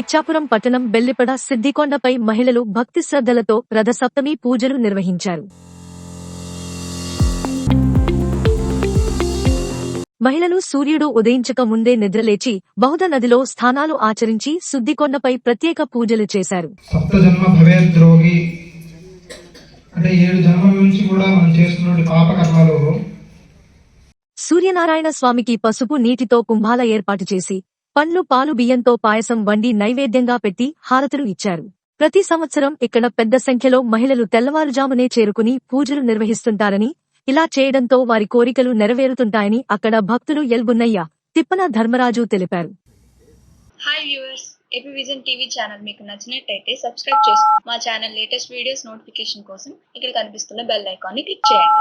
ఇచ్చాపురం పట్టణం బెల్లిపడ సిద్దికొండపై మహిళలు భక్తి శ్రద్ధలతో రథసప్తమి పూజలు నిర్వహించారు. మహిళలు సూర్యుడు ఉదయించక ముందే నిద్రలేచి బహుద నదిలో స్థానాలు ఆచరించి సుద్దికొండపై ప్రత్యేక పూజలు చేశారు. సప్త జన్మ భవేద్రోగి అంటే ఏడు జన్మల నుంచి కూడా మనం చేస్తున్న పాపకర్మలు. సూర్యనారాయణ స్వామికి పసుపు నీటితో కుంభాల ఏర్పాటు చేసి పండ్లు పాలు బియ్యంతో పాయసం వండి నైవేద్యంగా పెట్టి హారతులు ఇచ్చారు. ప్రతి సంవత్సరం ఇక్కడ పెద్ద సంఖ్యలో మహిళలు తెల్లవారుజామునే చేరుకుని పూజలు నిర్వహిస్తుంటారని ఇలా చేయడంతో వారి కోరికలు నెరవేరుతుంటాయని అక్కడ భక్తులు ఎల్బున్నయ్య తిప్పన ధర్మరాజు తెలిపారు. Hi viewers AP vision TV channel మీకు నచ్చినట్టయితే సబ్స్క్రైబ్ చేసుకోండి మా ఛానల్ లేటెస్ట్ వీడియోస్ నోటిఫికేషన్ కోసం ఇక్కడ కనిపిస్తున్న బెల్ ఐకాన్ని క్లిక్ చేయండి.